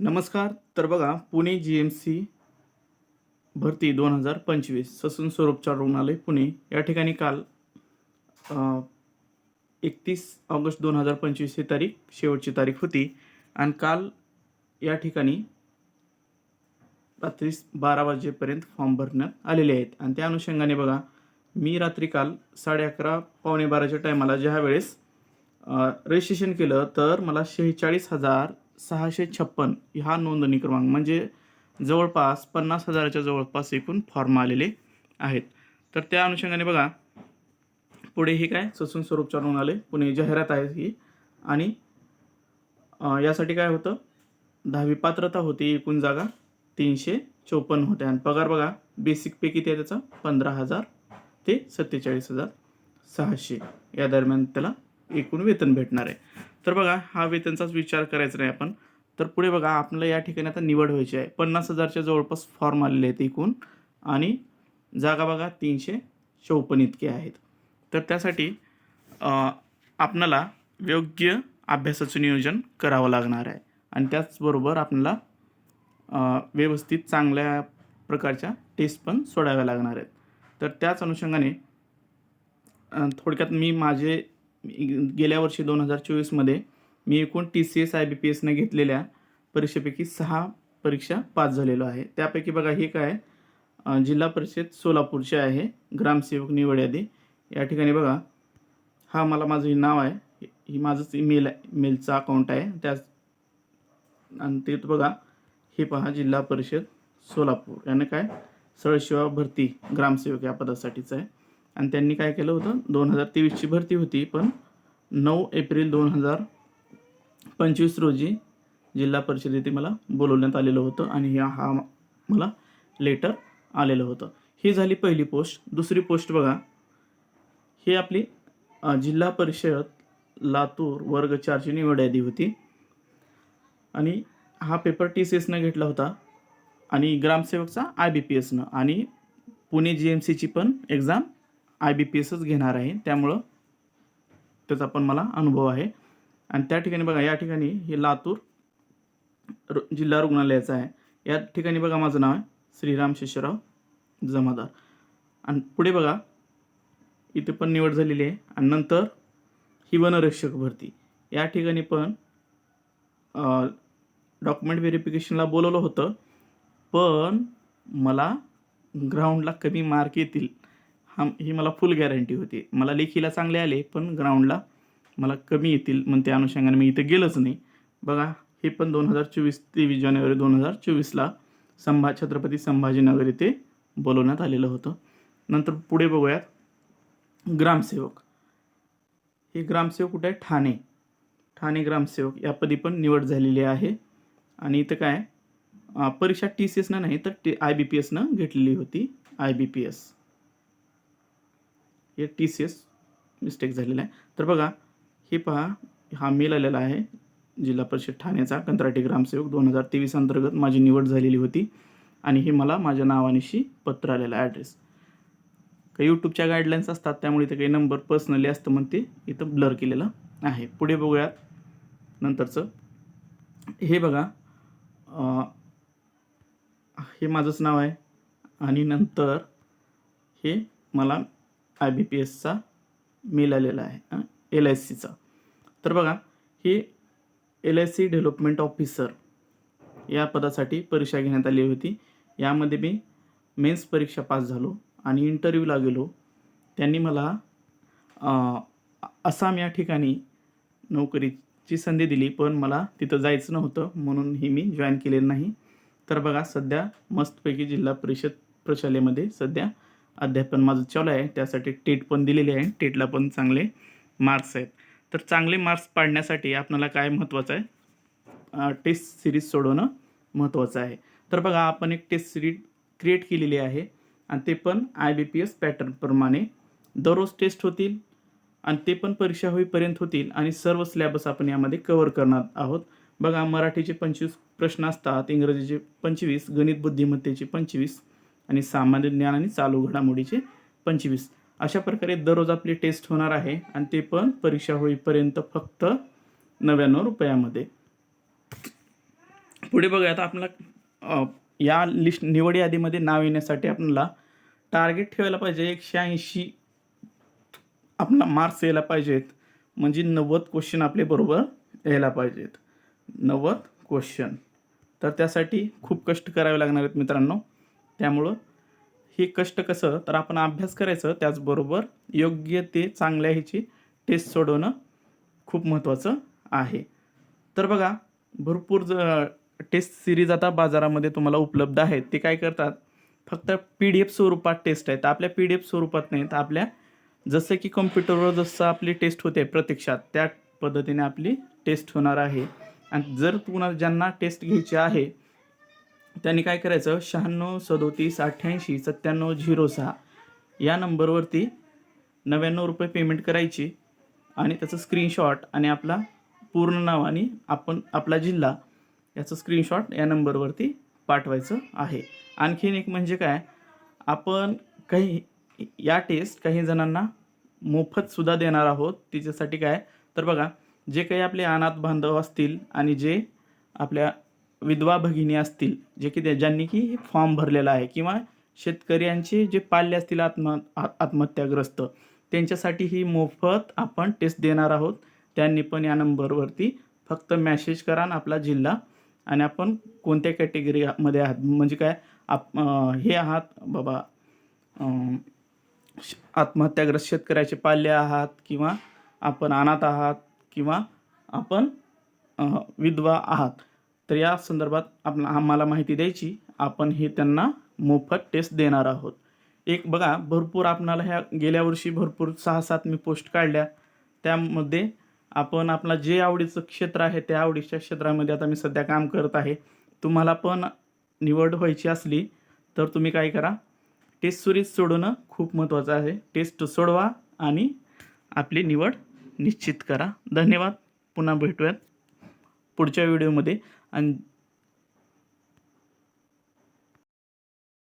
नमस्कार तर बघा पुणे जी एम सी भरती दोन हजार पंचवीस ससून स्वरूपचार रुग्णालय पुणे. या ठिकाणी काल एकतीस ऑगस्ट दोन हजार पंचवीस ही तारीख शेवटची तारीख होती. आणि काल या ठिकाणी रात्री बारा वाजेपर्यंत फॉर्म भरण्यात आलेले आहेत. आणि त्या अनुषंगाने बघा मी रात्री काल साडे अकरा पावणे बाराच्या टायमाला ज्या वेळेस रजिस्ट्रेशन केलं तर मला शेहेचाळीस हजार सहाशे छप्पन हा नोंदणी क्रमांक म्हणजे जवळपास पन्नास हजाराच्या जवळपास एकूण फॉर्म आलेले आहेत. तर त्या अनुषंगाने बघा पुढे हे काय? ससून स्वरूपच्या रुग्णालय पुणे जाहिरात आहे ही. आणि यासाठी काय होतं? दहावी पात्रता होती एकूण जागा तीनशे चौपन्न होत्या आणि पगार बघा बेसिक पे किती आहे त्याचा? पंधरा हजार ते सत्तेचाळीस हजार सहाशे. या दरम्यान त्याला एकूण वेतन भेटणार आहे. तर बघा हा वेतनचाच विचार करायचा नाही आपण. तर पुढे बघा आपल्याला या ठिकाणी आता निवड व्हायची आहे. पन्नास हजारच्या जवळपास फॉर्म आलेले आहेत एकूण. आणि जागा बघा तीनशे चौपन्न इतके आहेत. तर त्यासाठी आपणाला योग्य अभ्यासाचं नियोजन करावं लागणार आहे. आणि त्याचबरोबर आपल्याला व्यवस्थित चांगल्या प्रकारच्या टेस्ट पण सोडाव्या लागणार आहेत. तर त्याच अनुषंगाने थोडक्यात मी माझे गेल्या वर्षी दोन हजार चोवीसमध्ये मी एकूण T C S I B P एसने घेतलेल्या परीक्षेपैकी सहा परीक्षा पास झालेलो आहे. त्यापैकी बघा हे काय? जिल्हा परिषद सोलापूरची आहे. ग्रामसेवक निवड यादी. या ठिकाणी बघा हा मला माझं हे नाव आहे. ही माझंच ईमेल आहे. मेलचा अकाउंट आहे. त्याच आणि ते बघा हे पहा जिल्हा परिषद सोलापूर. यानं काय? सळशिवा भरती ग्रामसेवक या पदासाठीचं आहे. आणि त्यांनी काय केलं होतं? दोन हजार तेवीसची भरती होती पण नऊ एप्रिल दोन हजार पंचवीस रोजी जिल्हा परिषदेतील मला बोलवण्यात आलेलं होतं आणि ह्या हा मला लेटर आलेलं होतं. ही झाली पहिली पोस्ट दुसरी पोस्ट बघा. ही आपली जिल्हा परिषद लातूर वर्ग चारची निवड यादी होती. आणि हा पेपर टी सी एसनं घेतला होता आणि ग्रामसेवकचा आय बी पी एसनं आणि पुणे जी एम सीची पण एक्झाम आय बी पी एसच घेणार आहे. त्यामुळं त्याचा पण मला अनुभव आहे. आणि त्या ठिकाणी बघा या ठिकाणी हे लातूर रु जिल्हा रुग्णालयाचं आहे. या ठिकाणी बघा माझं नाव आहे श्रीराम शेषराव जमादार. आणि पुढे बघा इथे पण निवड झालेली आहे. आणि नंतर ही वनरक्षक भरती. या ठिकाणी पण डॉक्युमेंट व्हेरिफिकेशनला बोलवलं होतं. पण मला ग्राउंडला कमी मार्क येतील. हा ही मला फुल गॅरंटी होती. मला लेखीला चांगले आले पण ग्राउंडला मला कमी येतील मग त्या अनुषंगाने मी इथं गेलोच नाही. बघा हे पण दोन हजार चोवीस तेवीस जानेवारी दोन हजार चोवीसला संभा छत्रपती संभाजीनगर येथे बोलवण्यात आलेलं होतं. नंतर पुढे बघूयात. ग्रामसेवक. हे ग्रामसेवक कुठे आहे? ठाणे. ठाणे ग्रामसेवक. यापदी पण निवड झालेली आहे. आणि इथं काय? परीक्षा टी सी एसनं नाही तर टी आय बी पी एसनं घेतलेली होती आय बी पी एस हे टी सी एस मिस्टेक झालेला आहे. तर बघा हे पहा हा मेल आलेला आहे जिल्हा परिषद ठाण्याचा. कंत्राटी ग्रामसेवक दोन हजार तेवीस अंतर्गत माझी निवड झालेली होती आणि हे मला माझ्या नावानिशी पत्र आलेलं आहे ॲड्रेस काही यूट्यूबच्या गाईडलाईन्स असतात त्यामुळे इथे काही नंबर पर्सनली असतं म्हणून ते इथं ब्लर केलेलं आहे. पुढे बघूयात नंतरचं. हे बघा हे माझंच नाव आहे आणि नंतर हे मला आय बी पी एसचा मेल आलेला आहे एल आय सीचा. तर बघा हे L I C development officer या पदासाठी परीक्षा घेण्यात आली होती. यामध्ये मी मेन्स परीक्षा पास झालो आणि इंटरव्ह्यूला गेलो. त्यांनी मला आसाम या ठिकाणी नोकरीची संधी दिली पण मला तिथं जायचं नव्हतं म्हणून ही मी जॉईन केलेलं नाही. तर बघा सध्या मस्तपैकी जिल्हा परिषद प्रशालेमध्ये सध्या अध्यापन माझं चालू आहे. त्यासाठी टेट पण दिलेली आहे. टेटला पण चांगले मार्क्स आहेत. तर चांगले मार्क्स पाडण्यासाठी आपल्याला काय महत्त्वाचं आहे? टेस्ट सिरीज सोडवणं महत्त्वाचं आहे. तर बघा आपण एक टेस्ट सिरीज क्रिएट केलेली आहे. आणि ते पण आय बी पी एस पॅटर्नप्रमाणे दररोज टेस्ट होतील आणि ते पण परीक्षा होईपर्यंत होतील आणि सर्व सिलेबस आपण यामध्ये कवर करणार आहोत. बघा मराठीचे पंचवीस प्रश्न असतात इंग्रजीचे पंचवीस गणित बुद्धिमत्तेचे पंचवीस आणि सामान्य ज्ञान आणि चालू घडामोडीचे पंचवीस. अशा प्रकारे दररोज आपली टेस्ट होणार आहे आणि ते पण परीक्षा होईपर्यंत फक्त नव्याण्णव रुपयामध्ये. पुढे बघा आता आपल्याला या लिस्ट निवड यादीमध्ये नाव येण्यासाठी आपल्याला टार्गेट ठेवायला पाहिजे. एकशे ऐंशी आपला मार्क्स यायला पाहिजेत. म्हणजे नव्वद क्वेश्चन आपले बरोबर यायला पाहिजेत. नव्वद क्वेश्चन तर त्यासाठी खूप कष्ट करावे लागणार आहेत मित्रांनो. त्यामुळं हे कष्ट कसं तर आपण अभ्यास करायचं त्याचबरोबर योग्य ते चांगल्या ह्याची टेस्ट सोडवणं खूप महत्त्वाचं आहे. तर बघा भरपूर ज टेस्ट सिरीज आता बाजारामध्ये तुम्हाला उपलब्ध आहेत. ते काय करतात? फक्त पी डी एफ स्वरूपात टेस्ट आहेत. आपल्या पी डी एफ स्वरूपात नाहीत आपल्या जसं की कम्प्युटरवर जसं आपली टेस्ट होते प्रत्यक्षात त्या पद्धतीने आपली टेस्ट होणार आहे. आणि जर तुम्हाला ज्यांना टेस्ट घ्यायची आहे त्यांनी काय करायचं? शहाण्णव सदोतीस अठ्ठ्याऐंशी सत्त्याण्णव झिरो सहा या नंबरवरती नव्याण्णव रुपये पेमेंट करायची आणि त्याचं स्क्रीनशॉट आणि आपला पूर्ण नाव आणि आपण आपला जिल्हा याचं स्क्रीनशॉट या नंबरवरती पाठवायचं आहे. आणखीन एक म्हणजे काय? आपण काही या टेस्ट काही जणांना मोफतसुद्धा देणार आहोत. तिच्यासाठी काय? तर बघा जे काही आपले अनाथ बांधव असतील आणि जे आपल्या विधवा भगिनी असतील जे की ज्यांनी की फॉर्म भरलेला आहे किंवा शेतकऱ्यांचे जे पाल्य असतील आत्म आत्महत्याग्रस्त त्यांच्यासाठी ही मोफत आपण टेस्ट देणार आहोत. त्यांनी पण या नंबरवरती फक्त मॅसेज करा आणि आपला जिल्हा आणि आपण कोणत्या कॅटेगरीमध्ये आहात. म्हणजे काय आप हे आहात बाबा श- आत्महत्याग्रस्त शेतकऱ्याचे पाल्य आहात किंवा आपण अनाथ आहात किंवा आपण विधवा आहात. तर या संदर्भात आपण आम्हाला माहिती द्यायची आपण हे त्यांना मोफत टेस्ट देणार आहोत. एक बघा भरपूर आपणाला ह्या गेल्या वर्षी भरपूर सहा सात मी पोस्ट काढल्या. त्यामध्ये आपण आपला जे आवडीचं क्षेत्र आहे त्या आवडीच्या क्षेत्रामध्ये आता मी सध्या काम करत आहे. तुम्हाला पण निवड व्हायची असली तर तुम्ही काय करा टेस्ट सिरीज सोडवणं खूप महत्त्वाचं आहे. टेस्ट सोडवा आणि आपली निवड निश्चित करा. धन्यवाद. पुन्हा भेटूयात पुढच्या व्हिडिओमध्ये आणि